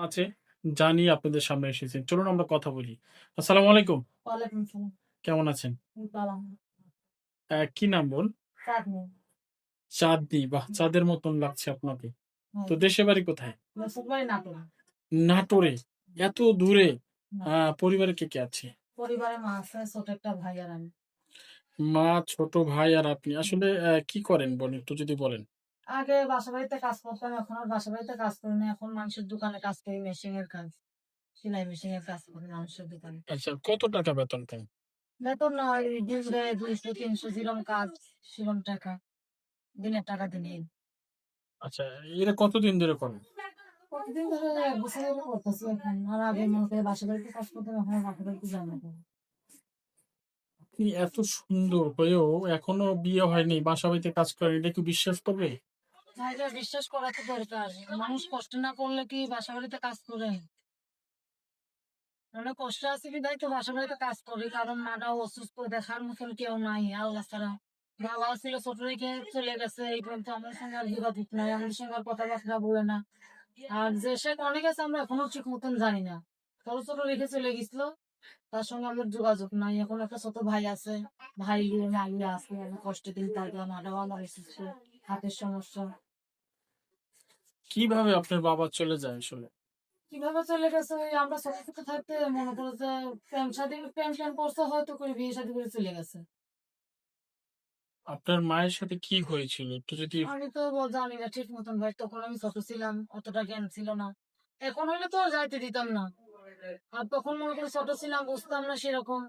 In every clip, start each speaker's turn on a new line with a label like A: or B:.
A: আছে জানি আপনাদের সামনে এসেছেন। চলুন আমরা কথা বলি। আসসালামু আলাইকুম। কেমন আছেন? কি নাম বোন?
B: চাঁদনি।
A: বাহ! চাঁদের মতন লাগছে আপনাকে। তো দেশের বাড়ি কোথায়?
B: নাটোরে।
A: এত দূরে। পরিবারে কে, কে আছে?
B: পরিবারে মা আছে, ছোট একটা ভাই আর আমি।
A: মা, ছোট ভাই আর আপনি। আসলে কি করেন বোন একটু যদি বলেন?
B: আগে বাসা বাড়িতে কাজ করতাম, এখন আর বাসা বাড়িতে কাজ করি না। এখন মানুষের দোকানে কাজ করি, মেশিনের কাজ। সেলাই মেশিনের কাজ করি মানুষের দোকানে।
A: আচ্ছা কত টাকা বেতন পান?
B: বেতন না ওই দিনে ২০০-৩০০ যেরকম কাজ সেরকম টাকা। দিনের টাকা দিনেই।
A: আচ্ছা এটা কতদিন ধরে করেন?
B: প্রতিদিন ধরে ১ বছর করতেছি এখন। আর আগে মনে করে বাসাবাড়িতে কাজ করতাম, এখন আর বাসাবাড়িতে যাই না।
A: আপনি এত সুন্দর হয়েও এখনও বিয়ে হয়নি, বাসা-বাড়িতে কাজ করেন। এটা কি বিশ্বাস করবে?
B: এটা বিশ্বাস করা তো দরকার। মানুষ কষ্ট না করলে কি বাসাবাড়িতে কাজ করে? অনেক কষ্টে আছি বিধায় তো বাসাবাড়িতে কাজ করি। কারণ অসুস্থ, দেখার মতন কেউ নাই আল্লাহ ছাড়া। ছিল ছোট রেখে চলে গেছে। এই পর্যন্ত সঙ্গে আর যোগাযোগ নাই। আমাদের সঙ্গে আর কথাবার্তা বলে না। আর যে সে অনেক আছে আমরা এখনও ঠিক মতন জানি না। ছোট, ছোট রেখে চলে গেছিল। তার সঙ্গে আমাদের যোগাযোগ নাই। এখন একটা ছোট ভাই আছে। ভাই আছে। কষ্ট দিন কাটে। মাটাও আমার। হাতের সমস্যা।
A: কীভাবে আপনার বাবা চলে যায় আসলে?
B: কীভাবে চলে গেছে ওই আমরা ছোট থেকে থাকতে মনে করো যে প্রেম শাদী প্রেম টেম করছে হয়তো করে বিয়ে শাদী করে চলে গেছে।
A: আপনার মায়ের সাথে কি হয়েছিল? একটু যদি
B: আমি তো জানি না ঠিক মতন ভাই তখন আমি ছোট ছিলাম। অতটা জ্ঞান ছিল না। এখন হলে তো যাইতে দিতাম না। আর তখন মনে করো ছোট ছিলাম বুঝতাম না সেরকম।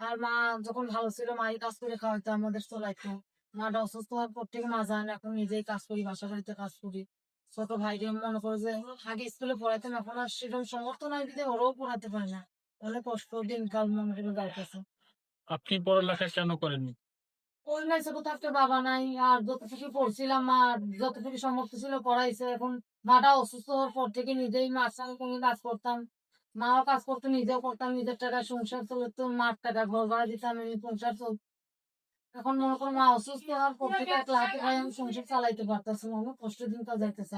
B: আর মা যখন ভালো ছিল মাই কাজ করে খাওয়াইতো আমাদের চলাইতো। মাটা অসুস্থ হওয়ার পর থেকে মা যায় না। এখন নিজেই কাজ করি, বাসা বাড়িতে কাজ করি। ছোট ভাইকে মনে করো যে আগে স্কুলে পড়াইতাম এখন আর সেরকম সামর্থ্য নাই বিধায় ওরাও পড়াতে পারে না। অনেক কষ্ট দিনকাল মনে করে যাইতেছে।
A: আপনি পড়ালেখা কেন করেননি?
B: ওই নাই ছোট থাকতে বাবা নাই। আর যতটুকু পড়ছিলাম মা যতটুকু সামর্থ্য ছিল পড়াইছে। এখন মাটা অসুস্থ হওয়ার পর থেকে নিজেই মার সঙ্গে সঙ্গে কাজ করতাম। মাও কাজ করতো, নিজেও করতাম। নিজের টাকায় সংসার চলতো। মার টাকা ঘর ভাড়া দিতাম, আমি সংসার এখন মনে করো মা অসুস্থ হওয়ার পর থেকে একলা হাতে পায়ে আমি সংসার চালাইতে পারতাম অনেক কষ্ট দিন তো যাইতেছে।